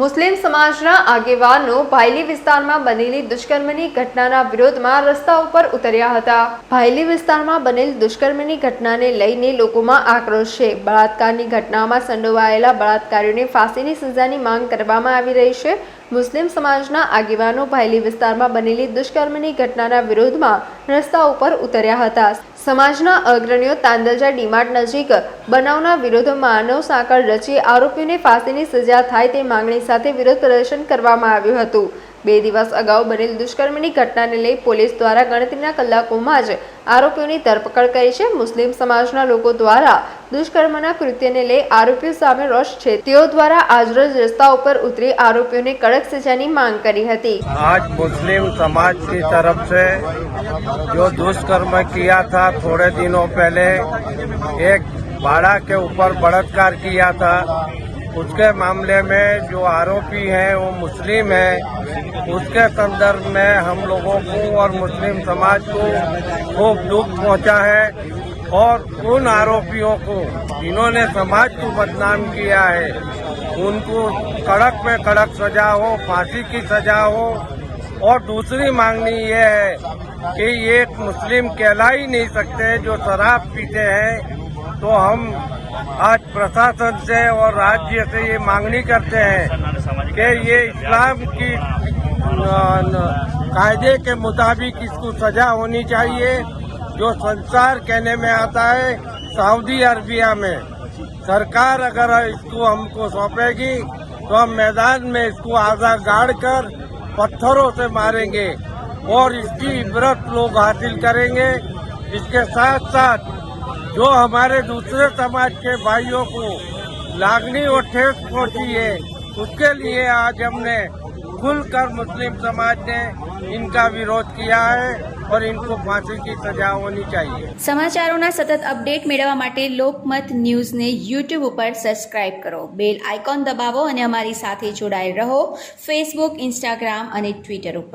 મુસ્લિમ સમાજના આગેવાનો ભાયલી વિસ્તારમાં બનેલી દુષ્કર્મની ઘટનાના વિરોધમાં રસ્તા ઉપર ઉતર્યા હતા. ભાયલી વિસ્તારમાં બનેલ દુષ્કર્મની ઘટનાને લઈને લોકોમાં આક્રોશ છે. બળાત્કારની ઘટનામાં સંડોવાયેલા બળાત્કારીઓને ફાંસીની સજાની માંગ કરવામાં આવી રહી છે. મુસ્લિમ સમાજના આગેવાનો ભાયલી વિસ્તારમાં બનેલી દુષ્કર્મની ઘટનાના વિરોધમાં રસ્તા ઉપર ઉતર્યા હતા. સમાજના અગ્રણીઓ તાંદલજા ડીમાર્ટ નજીક બનાવના વિરોધ માનવ સાંકળ રચી આરોપીઓને ફાંસીની સજા થાય તે માંગણી સાથે વિરોધ પ્રદર્શન કરવામાં આવ્યું હતું. બે દિવસ અગાઉ બનેલ દુષ્કર્મની ઘટનાને લઈ પોલીસ દ્વારા ગણતરીના કલાકોમાં જ આરોપીઓની ધરપકડ કરી છે મુસ્લિમ સમાજના લોકો દ્વારા દુષ્કર્મના કૃત્યને લઈ આરોપીઓ સામે રોષ છે તેઓ દ્વારા આજરોજ રસ્તા ઉપર ઉતરી આરોપીઓને કડક સજાની માંગ કરી હતી आज मुस्लिम समाज की तरफ से जो दुष्कर्म किया था थोड़े दिनों पहले एक बाड़ा के ऊपर बलात्कार किया था उसके मामले में जो आरोपी है, वो मुस्लिम है। उसके संदर्भ में हम लोगों को और मुस्लिम समाज को खूब दुख पहुँचा है और उन आरोपियों को जिन्होंने समाज को बदनाम किया है, उनको कड़क में कड़क सजा हो, फांसी की सजा हो। और दूसरी मांगनी ये है कि ये एक मुस्लिम कहला ही नहीं सकते जो शराब पीते हैं। तो हम आज प्रशासन से और राज्य से ये मांगनी करते हैं कि ये इस्लाम की कायदे के मुताबिक इसको सजा होनी चाहिए, जो संसार कहने में आता है सऊदी अरबिया में। सरकार अगर इसको हमको सौंपेगी तो हम मैदान में इसको आजा गाड़ कर पत्थरों से मारेंगे और इसकी इबरत लोग हासिल करेंगे। इसके साथ साथ जो हमारे दूसरे समाज के भाइयों को लागनी और ठेस पहुंची है उसके लिए आज हमने खुलकर मुस्लिम समाज ने इनका विरोध किया है और इनको फांसी की सजा होनी चाहिए સમાચારોના સતત અપડેટ મેળવવા માટે લોકમત ન્યૂઝને યુટ્યુબ ઉપર સબસ્ક્રાઇબ કરો બેલ આઇકોન દબાવો અને અમારી સાથે જોડાયેલ રહો ફેસબુક ઇન્સ્ટાગ્રામ અને ટ્વિટર ઉપર